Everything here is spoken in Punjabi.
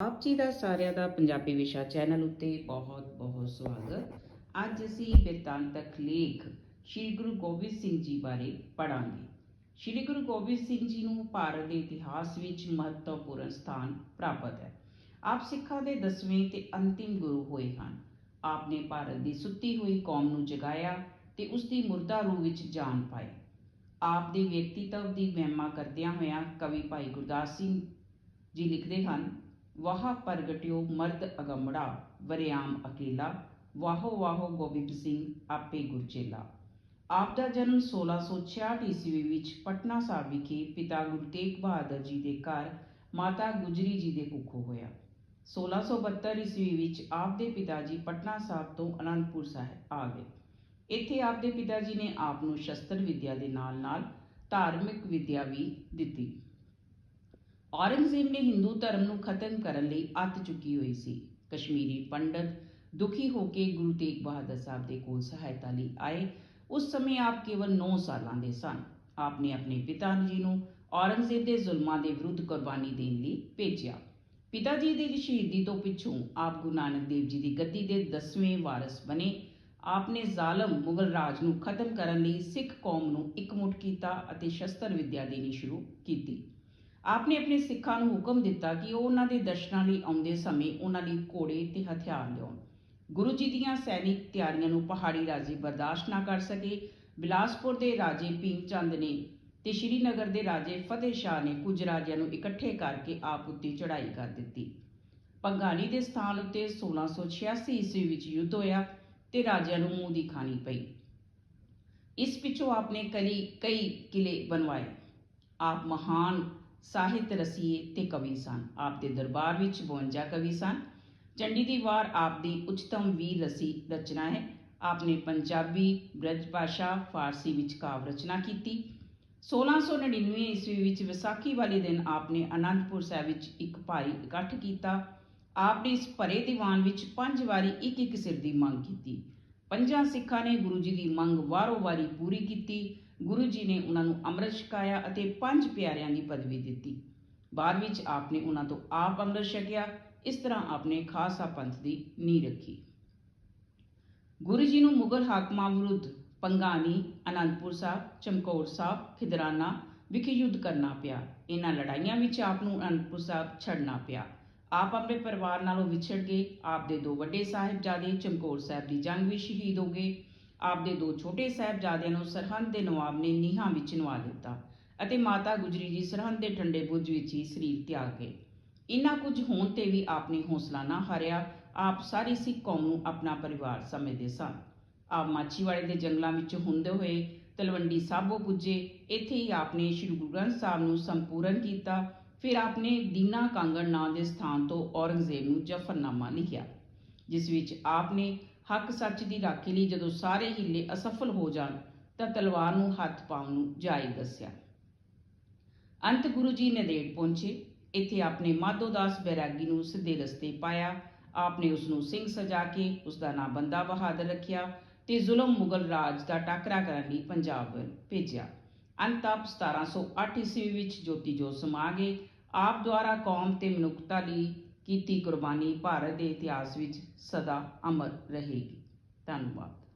ਆਪ ਜੀ ਦਾ ਸਾਰਿਆਂ ਦਾ ਪੰਜਾਬੀ ਵਿਸ਼ਾ ਚੈਨਲ ਉੱਤੇ ਬਹੁਤ-ਬਹੁਤ ਸਵਾਗਤ। ਅੱਜ ਅਸੀਂ ਬਿਰਤਾਂਤਕ ਲੇਖ ਸ੍ਰੀ ਗੁਰੂ ਗੋਬਿੰਦ ਸਿੰਘ ਜੀ ਬਾਰੇ ਪੜਾਂਗੇ ਸ੍ਰੀ ਗੁਰੂ ਗੋਬਿੰਦ ਸਿੰਘ ਜੀ ਨੂੰ ਭਾਰਤ ਦੇ ਇਤਿਹਾਸ ਵਿੱਚ ਮਹੱਤਵਪੂਰਨ ਸਥਾਨ ਪ੍ਰਾਪਤ ਹੈ। ਆਪ ਸਿੱਖਾਂ ਦੇ ਦਸਵੇਂ ਤੇ ਅੰਤਿਮ ਗੁਰੂ ਹੋਏ ਹਨ। ਆਪ ਨੇ ਭਾਰਤ ਦੀ ਸੁੱਤੀ ਹੋਈ ਕੌਮ ਨੂੰ ਜਗਾਇਆ ਤੇ ਉਸ ਦੀ ਮੁਰਦਾ ਰੂਹ ਵਿੱਚ ਜਾਨ ਪਾਈ। ਆਪ ਦੇ ਵਿਅਕਤੀਤਵ ਦੀ ਮਹਿਮਾ ਕਰਦਿਆਂ ਹੋਇਆਂ ਕਵੀ ਭਾਈ ਗੁਰਦਾਸ ਸਿੰਘ ਜੀ ਲਿਖਦੇ ਹਨ ਵਾਹ ਪ੍ਰਗਟਿਓ ਮਰਦ ਅਗੰਮੜਾ, ਵਰਿਆਮ ਅਕੇਲਾ। ਵਾਹੋ ਵਾਹੋ ਗੋਬਿੰਦ ਸਿੰਘ, ਆਪੇ ਗੁਰਚੇਲਾ ਆਪ ਦਾ ਜਨਮ 1666 ਈਸਵੀ ਵਿੱਚ ਪਟਨਾ ਸਾਹਿਬ ਵਿਖੇ ਪਿਤਾ ਗੁਰੂ ਤੇਗ ਬਹਾਦਰ ਜੀ ਦੇ ਘਰ, ਮਾਤਾ ਗੁਜਰੀ ਜੀ ਦੇ ਕੁੱਖੋਂ ਹੋਇਆ। 1672 ਈਸਵੀ ਵਿੱਚ ਆਪ ਦੇ ਪਿਤਾ ਜੀ ਪਟਨਾ ਸਾਹਿਬ ਤੋਂ ਅਨੰਦਪੁਰ ਸਾਹਿਬ ਆ ਗਏ। ਇੱਥੇ ਆਪ ਦੇ ਪਿਤਾ ਜੀ ਨੇ ਆਪ ਨੂੰ ਸ਼ਸਤਰ ਵਿੱਦਿਆ ਦੇ ਨਾਲ-ਨਾਲ ਧਾਰਮਿਕ ਵਿੱਦਿਆ ਵੀ ਦਿੱਤੀ। ਔਰੰਗਜ਼ੇਬ ਨੇ ਹਿੰਦੂ ਧਰਮ ਨੂੰ ਖਤਮ ਕਰਨ ਲਈ ਅੱਤ ਚੁੱਕੀ ਹੋਈ ਸੀ। ਕਸ਼ਮੀਰੀ ਪੰਡਤ ਦੁਖੀ ਹੋ ਕੇ ਗੁਰੂ ਤੇਗ ਬਹਾਦਰ ਸਾਹਿਬ ਦੇ ਕੋਲ ਸਹਾਇਤਾ ਲਈ ਆਏ। ਉਸ ਸਮੇਂ ਆਪ ਕੇਵਲ 9 ਸਾਲਾਂ ਦੇ ਸਨ। ਆਪ ਨੇ ਆਪਣੇ ਪਿਤਾ ਜੀ ਨੂੰ ਔਰੰਗਜ਼ੇਬ ਦੇ ਜ਼ੁਲਮਾਂ ਦੇ ਵਿਰੁੱਧ ਕੁਰਬਾਨੀ ਦੇਣ ਲਈ ਭੇਜਿਆ। ਪਿਤਾ ਜੀ ਦੀ ਸ਼ਹੀਦੀ ਤੋਂ ਪਿੱਛੋਂ ਆਪ ਗੁਰੂ ਨਾਨਕ ਦੇਵ ਜੀ ਦੀ ਗੱਦੀ ਦੇ 10ਵੇਂ ਵਾਰਿਸ ਬਣੇ। ਆਪ ਨੇ ਜ਼ਾਲਮ ਮੁਗਲ ਰਾਜ ਨੂੰ ਖਤਮ ਕਰਨ ਲਈ ਸਿੱਖ ਕੌਮ ਨੂੰ ਇਕਮੁੱਠ ਕੀਤਾ ਅਤੇ ਸ਼ਸਤਰ ਵਿਦਿਆ ਦੇਣੀ ਸ਼ੁਰੂ ਕੀਤੀ। ਆਪ ਨੇ ਆਪਣੇ ਸਿੱਖਾਂ ਨੂੰ ਹੁਕਮ ਦਿੱਤਾ ਕਿ ਉਹ ਉਹਨਾਂ ਦੇ ਦਰਸ਼ਨਾਂ ਲਈ ਆਉਂਦੇ ਸਮੇਂ ਉਹਨਾਂ ਲਈ ਘੋੜੇ ਤੇ ਹਥਿਆਰ ਲਿਆਉਣ। ਗੁਰੂ ਜੀ ਦੀਆਂ ਸੈਨਿਕ ਤਿਆਰੀਆਂ ਨੂੰ ਪਹਾੜੀ ਰਾਜੇ ਬਰਦਾਸ਼ਤ ਨਾ ਕਰ ਸਕੇ। ਬਿਲਾਸਪੁਰ ਦੇ ਰਾਜੇ ਭੀਮ ਚੰਦ ਨੇ ਤੇ ਸ਼੍ਰੀਨਗਰ ਦੇ ਰਾਜੇ ਫਤਿਹ ਸ਼ਾਹ ਨੇ ਕੁਝ ਰਾਜਿਆਂ ਨੂੰ ਇਕੱਠੇ ਕਰਕੇ ਆਪ ਉੱਤੇ ਚੜ੍ਹਾਈ ਕਰ ਦਿੱਤੀ। ਪੰਗਾਲੀ ਦੇ ਸਥਾਨ ਉੱਤੇ 1686 ਈਸਵੀ ਵਿੱਚ ਯੁੱਧ ਹੋਇਆ ਤੇ ਰਾਜਿਆਂ ਨੂੰ ਮੂੰਹ ਦੀ ਖਾਣੀ ਪਈ। ਇਸ ਪਿੱਛੋਂ ਆਪ ਨੇ ਕਲੀ ਕਈ ਕਿਲੇ ਬਣਵਾਏ। ਆਪ ਮਹਾਨ ਸਾਹਿਤ ਰਸੀਏ ਤੇ ਕਵੀ ਸਨ। ਆਪ ਦੇ ਦਰਬਾਰ ਵਿੱਚ 52 ਕਵੀ ਸਨ। ਚੰਡੀ ਦੀ ਵਾਰ ਆਪ ਦੀ ਉੱਚਤਮ ਵੀਰ ਰਸੀ ਰਚਨਾ ਹੈ। ਆਪ ਨੇ ਪੰਜਾਬੀ ਬ੍ਰਜ ਭਾਸ਼ਾ ਫਾਰਸੀ ਵਿੱਚ ਕਾਵ ਰਚਨਾ ਕੀਤੀ। 1699 ਈਸਵੀ ਵਿੱਚ ਵਿਸਾਖੀ ਵਾਲੇ ਦਿਨ ਆਪ ਨੇ ਅਨੰਦਪੁਰ ਸਾਹਿਬ ਵਿੱਚ ਇੱਕ ਭਾਰੀ ਇਕੱਠ ਕੀਤਾ। ਆਪ ਨੇ ਇਸ ਭਰੇ ਦੀਵਾਨ ਵਿੱਚ ਪੰਜ ਵਾਰੀ ਇੱਕ ਇੱਕ ਸਿਰ ਦੀ ਮੰਗ ਕੀਤੀ। ਪੰਜਾਂ ਸਿੱਖਾਂ ਨੇ ਗੁਰੂ ਜੀ ਦੀ ਮੰਗ ਵਾਰੋ-ਵਾਰੀ ਪੂਰੀ ਕੀਤੀ। ਗੁਰੂ ਜੀ ਨੇ ਉਹਨਾਂ ਨੂੰ ਅੰਮ੍ਰਿਤ ਛਕਾਇਆ ਅਤੇ ਪੰਜ ਪਿਆਰਿਆਂ ਦੀ ਪਦਵੀ ਦਿੱਤੀ। ਬਾਅਦ ਵਿੱਚ ਆਪ ਨੇ ਉਹਨਾਂ ਤੋਂ ਆਪ ਅੰਮ੍ਰਿਤ ਛਕਿਆ, ਇਸ ਤਰ੍ਹਾਂ ਆਪਨੇ ਖਾਲਸਾ ਪੰਥ ਦੀ ਨੀਂਹ ਰੱਖੀ। ਗੁਰੂ ਜੀ ਨੂੰ ਮੁਗਲ ਹਾਕਮਾਂ ਵਿਰੁੱਧ ਪੰਗਾਨੀ, ਅਨੰਦਪੁਰ ਸਾਹਿਬ, ਚਮਕੌਰ ਸਾਹਿਬ, ਖਿਦਰਾਨਾ ਵਿਖੇ ਯੁੱਧ ਕਰਨਾ ਪਿਆ। ਇਹਨਾਂ ਲੜਾਈਆਂ ਵਿੱਚ ਆਪ ਨੂੰ ਅਨੰਦਪੁਰ ਸਾਹਿਬ ਛੱਡਣਾ ਪਿਆ। ਆਪ ਆਪਣੇ ਪਰਿਵਾਰ ਨਾਲੋਂ ਵਿਛੜ ਗਏ। ਆਪ ਦੇ ਦੋ ਵੱਡੇ ਸਾਹਿਬਜ਼ਾਦੇ ਚਮਕੌਰ ਸਾਹਿਬ ਦੀ ਜੰਗ ਵਿੱਚ ਸ਼ਹੀਦ ਹੋ ਗਏ। ਆਪ ਦੇ ਦੋ ਛੋਟੇ ਸਾਹਿਬਜ਼ਾਦਿਆਂ ਨੂੰ ਸਰਹੰਦ ਦੇ ਨਵਾਬ ਨੇ ਨੀਹਾਂ ਵਿੱਚ ਨਵਾ ਦਿੱਤਾ ਅਤੇ ਮਾਤਾ ਗੁਜਰੀ ਜੀ ਸਰਹੰਦ ਦੇ ਠੰਡੇ ਬੁੱਝ ਵਿੱਚ ਹੀ ਸਰੀਰ ਤਿਆਗ ਗਏ। ਇੰਨਾ ਕੁਝ ਹੋਣ ਤੇ ਵੀ ਆਪ ਨੇ ਹੌਸਲਾ ਨਾ ਹਾਰਿਆ, ਆਪ ਸਾਰੀ ਸਿੱਖ ਕੌਮ ਨੂੰ ਆਪਣਾ ਪਰਿਵਾਰ ਸਮਝਦੇ ਸਨ। ਆਪ ਮਾਛੀਵਾੜੇ ਦੇ ਜੰਗਲਾਂ ਵਿੱਚ ਹੁੰਦੇ ਹੋਏ ਤਲਵੰਡੀ ਸਾਬੋ ਪੁੱਜੇ, ਇੱਥੇ ਹੀ ਆਪ ਨੇ ਸ੍ਰੀ ਗੁਰੂ ਗ੍ਰੰਥ ਸਾਹਿਬ ਨੂੰ ਸੰਪੂਰਨ ਕੀਤਾ, ਫਿਰ ਆਪ ਨੇ ਦੀਨਾ ਕਾਂਗੜ ਨਾਂ ਦੇ ਸਥਾਨ ਤੋਂ ਔਰੰਗਜ਼ੇਬ ਨੂੰ ਜਫਰਨਾਮਾ ਲਿਖਿਆ, ਜਿਸ ਵਿੱਚ ਆਪ ਨੇ ਹੱਕ ਸੱਚ ਦੀ ਰਾਖੀ ਲਈ ਜਦੋਂ ਸਾਰੇ ਹਿੱਲੇ ਅਸਫਲ ਹੋ ਜਾਣ, ਤਾਂ ਤਲਵਾਰ ਨੂੰ ਹੱਥ ਪਾਉਣ ਨੂੰ ਜਾਇਜ਼ ਦੱਸਿਆ। ਅੰਤ ਗੁਰੂ ਜੀ ਨਦੇੜ ਪਹੁੰਚੇ। ਇੱਥੇ ਆਪਨੇ ਮਾਧੋਦਾਸ ਬੈਰਾਗੀ ਨੂੰ ਸਿੱਧੇ ਰਸਤੇ ਪਾਇਆ। ਆਪਨੇ ਉਸ ਨੂੰ ਸਿੰਘ ਸਜਾ ਕੇ ਉਸ ਦਾ ਨਾਮ ਬੰਦਾ ਬਹਾਦਰ ਰੱਖਿਆ ਤੇ ਜ਼ੁਲਮ ਮੁਗਲ ਰਾਜ ਦਾ ਟਾਕਰਾ ਕਰਨ ਲਈ ਪੰਜਾਬ ਭੇਜਿਆ। ਅੰਤ ਆਪ 1708 ਈਸਵੀ ਵਿੱਚ ਜੋਤੀ ਜੋਤ ਸਮਾ ਗਏ। ਆਪ ਦੁਆਰਾ ਕੌਮ ਤੇ ਮਨੁੱਖਤਾ ਲਈ ਕੀਤੀ ਕੁਰਬਾਨੀ ਭਾਰਤ ਦੇ ਇਤਿਹਾਸ ਵਿੱਚ ਸਦਾ ਅਮਰ ਰਹੇਗੀ। ਧੰਨਵਾਦ।